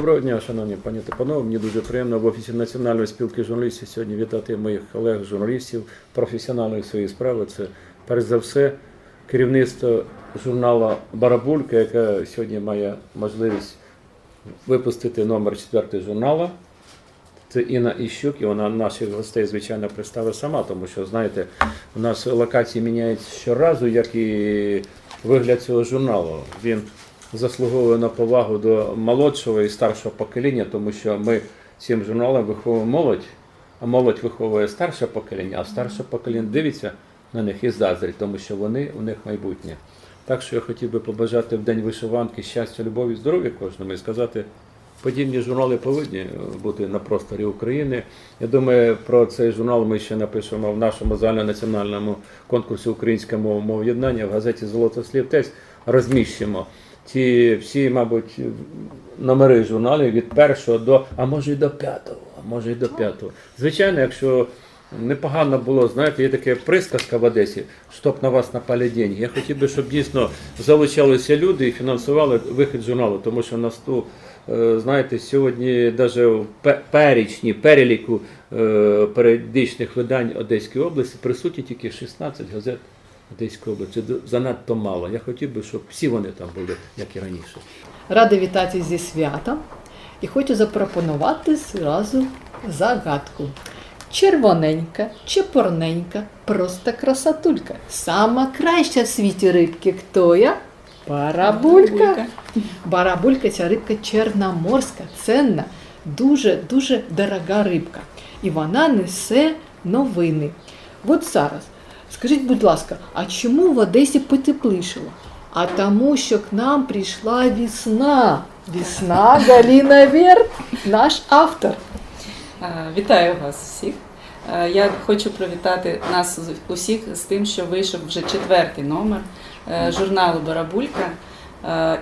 Доброго дня, шановні пані та панове. Мені дуже приємно в офісі Національної спілки журналістів сьогодні вітати моїх колег, журналістів, професіоналів своєї справи. Це перш за все керівництво журналу Барабулька, яка сьогодні має можливість випустити номер четвертий журналу. Це Інна Іщук, і вона наших гостей, звичайно, представить сама, тому що, знаєте, у нас локації міняються щоразу, як і вигляд цього журналу. Він заслуговує на повагу до молодшого і старшого покоління, тому що ми цим журналом виховуємо молодь, а молодь виховує старше покоління, а старше покоління дивиться на них і заздрить, тому що вони у них майбутнє. Так що я хотів би побажати в День вишиванки щастя, любові, здоров'я кожному і сказати, подібні журнали повинні бути на просторі України. Я думаю, про цей журнал ми ще напишемо в нашому загальнонаціональному конкурсі українська мова мов єднання в газеті Золото слів теж розміщимо. Ті всі, мабуть, номери журналів від першого до, а може й до п'ятого, а може й до п'ятого. Звичайно, якщо непогано було, знаєте, є така присказка в Одесі, щоб на вас напали деньги. Я хотів би, щоб дійсно залучалися люди і фінансували вихід журналу, тому що у нас тут, е, знаєте, сьогодні навіть в пе- перечні, переліку е, періодичних видань Одеської області присутні тільки 16 газет Одеської області. Це занадто мало. Я хотів би, щоб всі вони там були, як і раніше. Рада вітати зі святом і хочу запропонувати зразу загадку. Червоненька, чепурненька, просто красотулька. Сама краща в світі рибки. Хто я? Барабулька. Барабулька ця рибка чорноморська, ценна, дуже дуже дорога рибка. І вона несе новини. От зараз, скажіть, будь ласка, а чому в Одесі потеплішало? А тому, що к нам прийшла весна. Весна Галіна Верт, наш автор. Вітаю вас всіх. Я хочу привітати нас усіх з тим, що вийшов вже четвертий номер е, журналу Барабулька.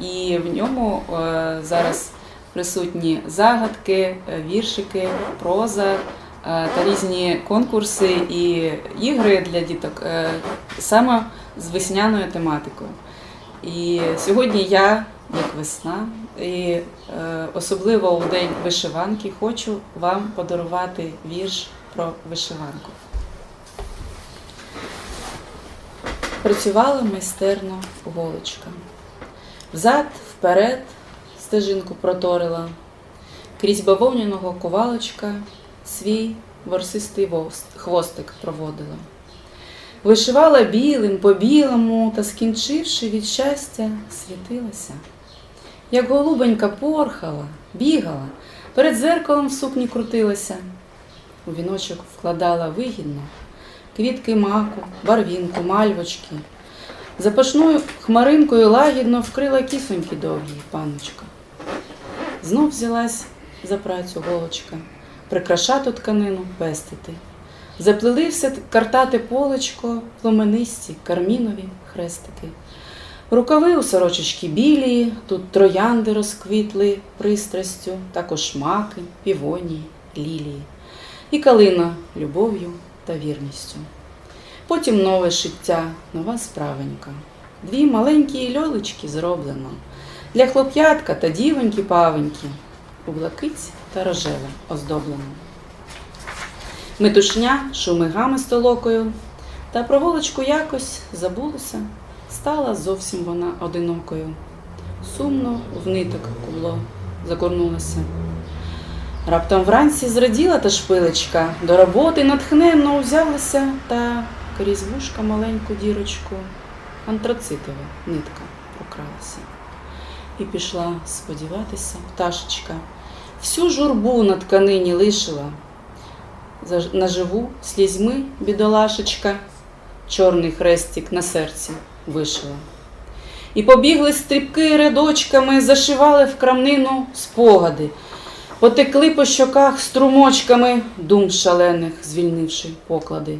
І в ньому е, зараз присутні загадки, е, віршики, проза та різні конкурси і ігри для діток е, саме з весняною тематикою. І сьогодні я, як весна, і е, особливо у день вишиванки, хочу вам подарувати вірш про вишиванку. Працювала майстерно голочка. Взад, вперед стежинку проторила, крізь бавовняного ковалочка свій ворсистий вост- хвостик проводила. Вишивала білим по білому та, скінчивши від щастя, світилася. Як голубонька порхала, бігала, перед зеркалом в сукні крутилася. У віночок вкладала вигідно квітки маку, барвінку, мальвочки. Запашною хмаринкою лагідно вкрила кісоньки довгі паночка. Знов взялась за працю голочка, прикрашату тканину пестити. Заплели все картати полечко, пломенисті, кармінові хрестики. Рукави у сорочечки білі, тут троянди розквітли пристрастю, також маки, півонії, лілії. І калина любов'ю та вірністю. Потім нове шиття, нова справенька. Дві маленькі льолечки зроблено. Для хлоп'ятка та дівоньки павеньки, у блакиць та рожеве оздоблено. Метушня шумигами столокою, та про голочку якось забулося, стала зовсім вона одинокою. Сумно в ниток кубло закорнулося. Раптом вранці зраділа та шпилечка, до роботи натхненно узялася та крізь вушка маленьку дірочку антрацитова нитка прокралася. І пішла сподіватися пташечка. Всю журбу на тканині лишила, наживу слізьми бідолашечка, чорний хрестик на серці вишила. І побігли стрибки рядочками, зашивали в крамнину спогади, потекли по щоках струмочками дум шалених, звільнивши поклади.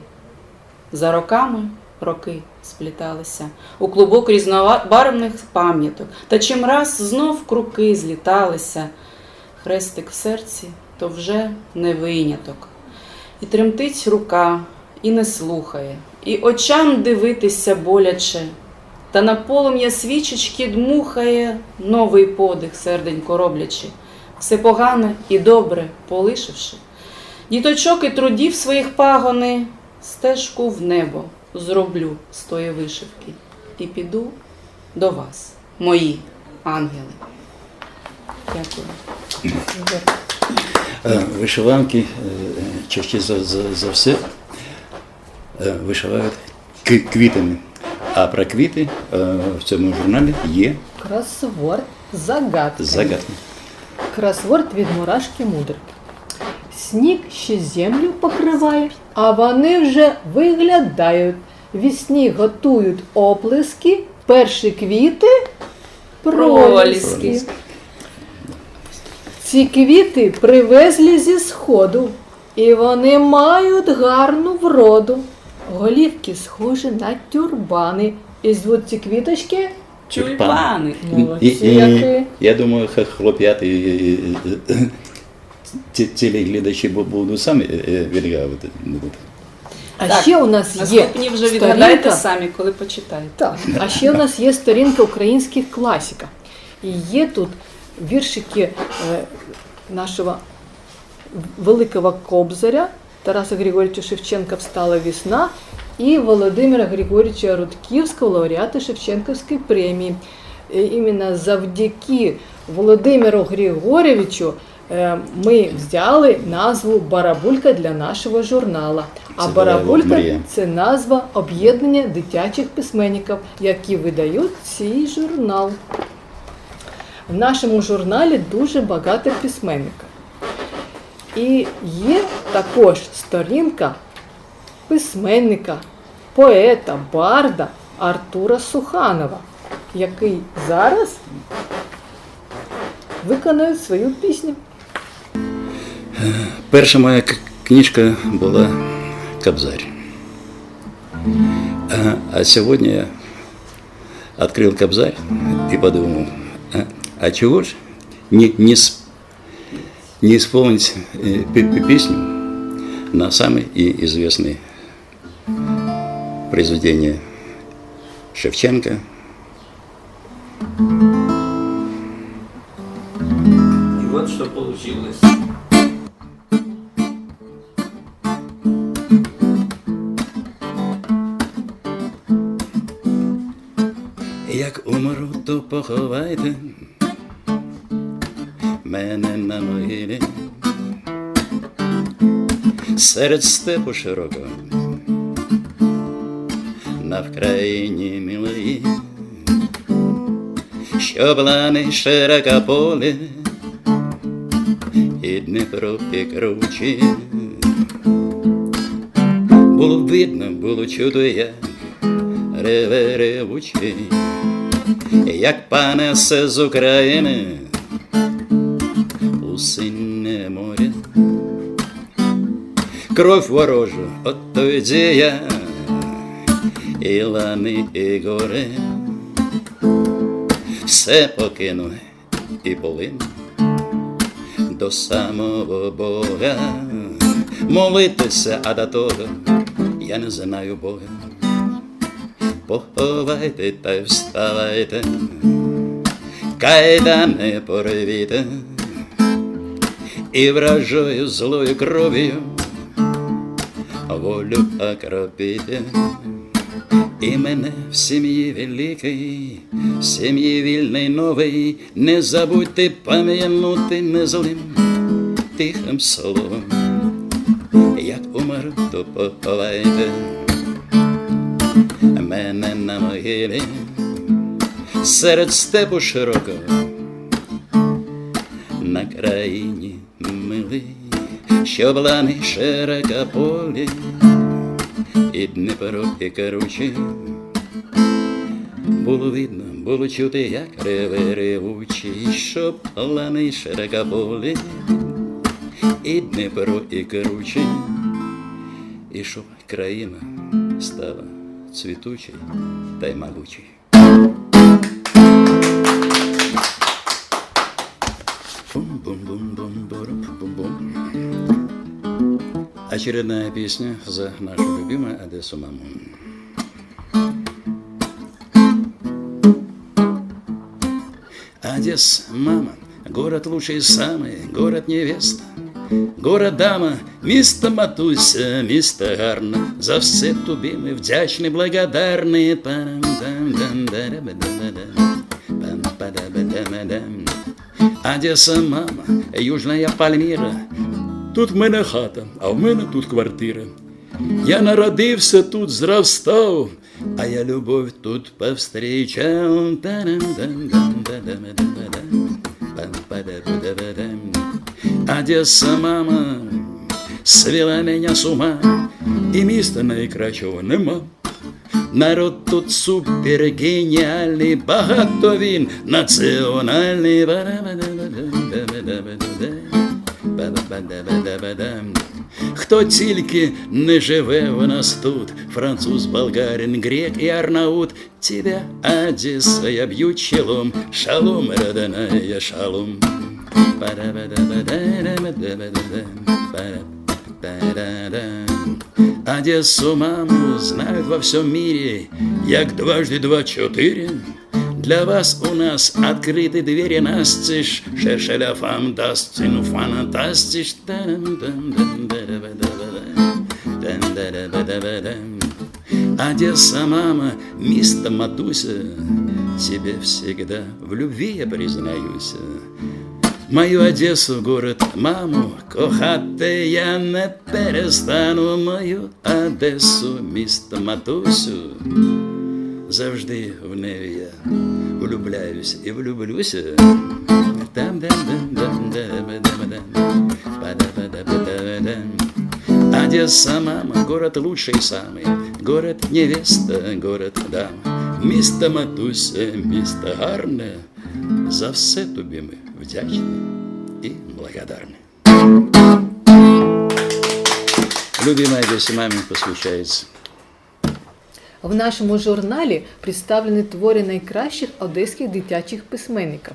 За роками роки спліталися у клубок різнобарвних пам'яток, та чимраз знов круки зліталися. Хрестик в серці то вже не виняток. І тремтить рука, і не слухає, і очам дивитися боляче. Та на полум'я свічечки дмухає новий подих, серденько роблячи. все погане і добре полишивши. Діточок і трудів своїх пагони, стежку в небо зроблю з тої вишивки і піду до вас, мої ангели. Дякую. Е, Вишиванки е, частіше за, за, за все е, вишивають квітами. А про квіти в цьому журналі є Кросворд загадки. загадки. Кросворд від мурашки мудрики. Сніг ще землю покриває, а вони вже виглядають. Вісні готують оплески, перші квіти проліски. Ці квіти привезли зі сходу, і вони мають гарну вроду. Голівки схожі на тюрбани. І звуть ці квіточки Тюльпани. молодці І, і, які. я думаю, хлоп'яти і- і- і- ці- цілі глядачі будуть самі е, відгадувати. А Так, ще у нас є Наступні вже відгадайте самі, коли почитаєте. Так, а ще у нас є сторінка українських класиків. І є тут віршики е, нашого великого кобзаря Тараса Григорьовича Шевченка Встала весна і Володимира Григорьовича Рудківського, лауреата Шевченківської премії. І іменно завдяки Володимиру Григорьовичу е, ми взяли назву Барабулька для нашого журнала. А Барабулька це назва об'єднання дитячих письменників, які видають цей журнал. В нашому журналі дуже багато письменників. І є також сторінка письменника, поета, барда Артура Суханова, який зараз виконує свою пісню. Перша моя книжка була Кобзарь. А, сьогодні я відкрив Кобзарь і подумав, а, чого ж не, не, не исполнить э, пе- пе- песню на самые и известные произведения Шевченко. И вот что получилось. Як умру, то поховайте серед степу широкого, на вкраїні милої, що блани широка поле, і Дніпро пікручі. Було видно, було чудо, як реве ревучий, як понесе з України у синє море. Кров ворожу от тоді я і лани, і гори, все покину і полину до самого Бога. Молитися, а до того я не знаю Бога. Поховайте та й вставайте, кайдани порвіте, і вражою злою кров'ю волю окропіте. І мене в сім'ї великій, в сім'ї вільний новий, не забудьте пам'янути не злим тихим словом, як умер, то поховайте мене на могилі. Серед степу широкого на країні милий, що блани широка полі і Дніпро і керучі. Було видно, було чути, як реве ревучий, що плани широка полі і Дніпро і керучі, і щоб країна стала цвітучий та й могучий. Бум-бум-бум-бум-бум-бум. Очередная песня за нашу любимую Одессу маму. Одесса, мама, город лучший самый, город невеста. Город дама, місто Матуся, місто гарне, за все тобі ми вдячні, благодарні. Парам-дам-дам-дарам-дам-дам. Пам-падам-дам-дам. Одеса, мама, Южная Пальміра. Тут в мене хата, а в мене тут квартира. Я народився тут, зростав, а я любов тут повстрічав. Одесса, мама, свела меня с ума, і міста найкращого нема. Народ тут супер геніальний, багато він національний. Хто тільки не живе в нас тут, француз, болгарин, грек і арнаут, тебя, Одесса, я б'ю челом, шалом, родная, шалом. Одессу маму знают во всем мире, як дважды два четыре. Для вас у нас открыты двери настежь, шершеля фам даст, ну фантастиш. Одесса, мама, мисто Матуся, тебе всегда в любви я признаюсь. Мою Одесу, город, маму, кохати я не перестану мою Одесу, місто Матусю Завжди в неї я влюбляюсь і влюблюся. там дам дам дам дам дам дам Па-да-па-да-па-да-дам. Одесса, мама, город лучший самый, город невеста, город дама. Місто Матуся, місто гарне, за все тобі ми вдячні і благодарні. Любимая Одесса маме посвящается. В нашому журналі представлені твори найкращих одеських дитячих письменників.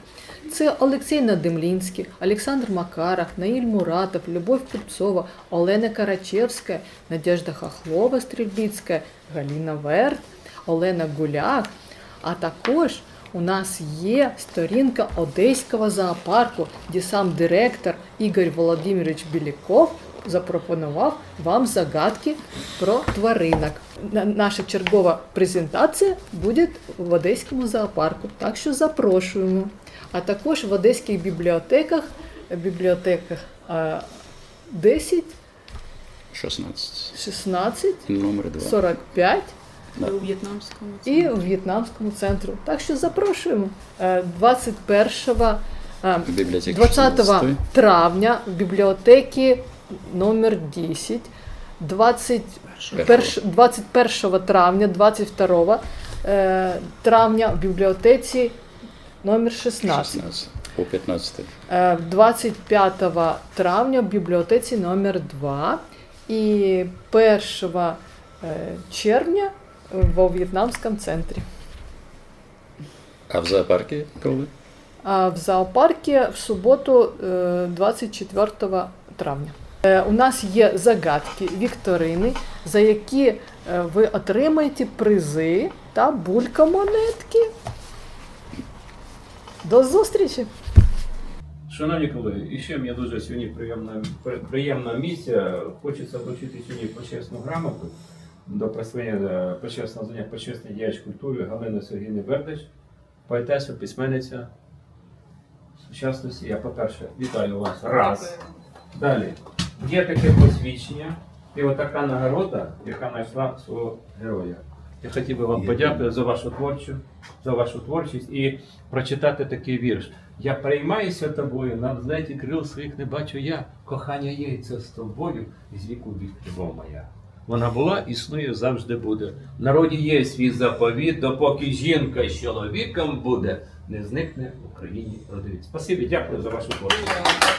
Це Олексій Надимлінський, Олександр Макаров, Наїль Муратов, Любов Купцова, Олена Карачевська, Надежда Хохлова Стрільбіцька, Галіна Верт, Олена Гуляк. А також у нас є сторінка Одеського зоопарку, де сам директор Ігор Володимирович Біліков запропонував вам загадки про тваринок. На- Наша чергова презентація буде в Одеському зоопарку, так що запрошуємо. А також в одеських бібліотеках, бібліотеках 10, 16. 16, Номер 2. 45 У в'єтнамському. і в В'єтнамському центру. Так що запрошуємо Е, 21 е, 20 травня в бібліотеки номер 10, 21, 21 травня, 22 е, травня в бібліотеці номер 16. 16. По 15. Е, 25 травня в бібліотеці номер 2 і 1 е, червня во В'єтнамському центрі. А в зоопарке коли? А в зоопаркі в суботу е, 24 травня. Е, У нас є загадки, вікторини, за які е, ви отримаєте призи та булька монетки. До зустрічі! Шановні колеги, і ще мені дуже сьогодні приємна, при- приємна місія. Хочеться вручити сьогодні почесну грамоту до присвоєння почесного звання почесний діяч культури Галини Сергійни Бердич, поетеса, письменниця сучасності. Я, по-перше, вітаю вас. Раз. Далі. Є таке посвідчення і отака нагорода, яка знайшла свого героя. Я хотів би вам подякувати за вашу творчу, за вашу творчість і прочитати такий вірш. Я приймаюся тобою, на взлеті крил своїх не бачу я. Кохання це з тобою, з віку вік моя. Вона була, існує, завжди буде. В народі є свій заповіт, допоки жінка з чоловіком буде, не зникне в Україні родовід. Спасибі, дякую за вашу творчість.